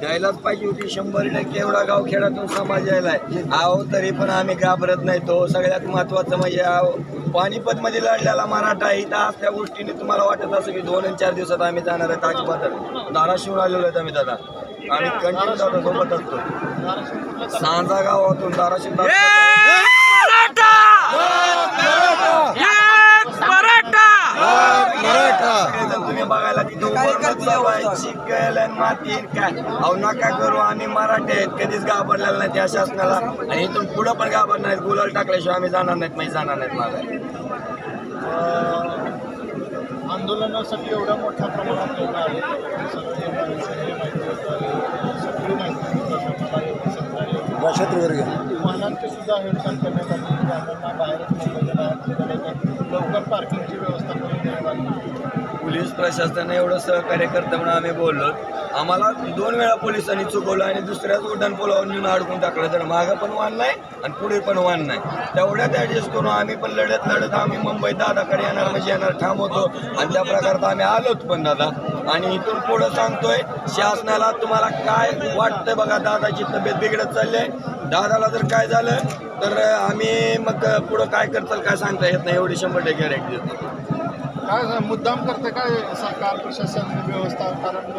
द्यायलाच पाहिजे होती. शंभर टक्के एवढा गाव खेड्यातून समाज यायला आहे. आहो तरी पण आम्ही घाबरत नाही. तो सगळ्यात महत्वाचं म्हणजे आहो पानिपत मध्ये लढलेला मराठा इथं असल्या गोष्टीने तुम्हाला वाटत असं की दोन चार दिवसात आम्ही जाणार आहे ताजबाद धाराशिवून आलेलो आहेत आम्ही दादा. आम्ही कंटिन्यू सोबत असतो. सांजा गावातून धाराशिव बघायला तिथं उभारलं चालू आहे. चिखल आणि माती आणि काय? अहो नका करू. आम्ही मराठी आहेत. कधीच घाबरलेला नाही त्या शासनाला. आणि इथून पुढं पण घाबरणार नाहीत. गुलाल टाकल्याशिवाय आम्ही जाणार नाहीत म्हणजे जाणार नाहीत मागे आंदोलनासाठी एवढ्या मोठ्या प्रमाणात लोक आले सगळे माहिती माहिती वाहनांची सुद्धा हेरसाल करण्यात आली. वाहनांना बाहेरच. लवकर पार्किंगची व्यवस्था करून देण्यात आली पोलीस प्रशासनाने एवढं सहकार्य करतं म्हणून आम्ही बोललो. आम्हाला दोन वेळा पोलिसांनी चुकवलं आणि दुसऱ्याच उड्डाणपुलावर नेऊन अडकून टाकलं. तर मागं पण वाण नाही आणि पुढे पण वाण नाही. तेवढ्यात ॲडजस्ट करून आम्ही पण लढत लढत आम्ही मुंबईत दादाकडे येणार म्हणजे येणार थांबवतो आणि त्या प्रकारात आम्ही आलोच पण दादा. आणि इथून पुढं सांगतोय शासनाला तुम्हाला काय वाटतंय बघा दादाची तब्येत बिघडत चालली आहे. दादाला जर काय झालं तर आम्ही मग पुढं काय करताल काय सांगता येत नाही एवढी शंभर टक्के गॅरंटी देतो. काय मुद्दाम करते काय सरकार प्रशासन व्यवस्था कारण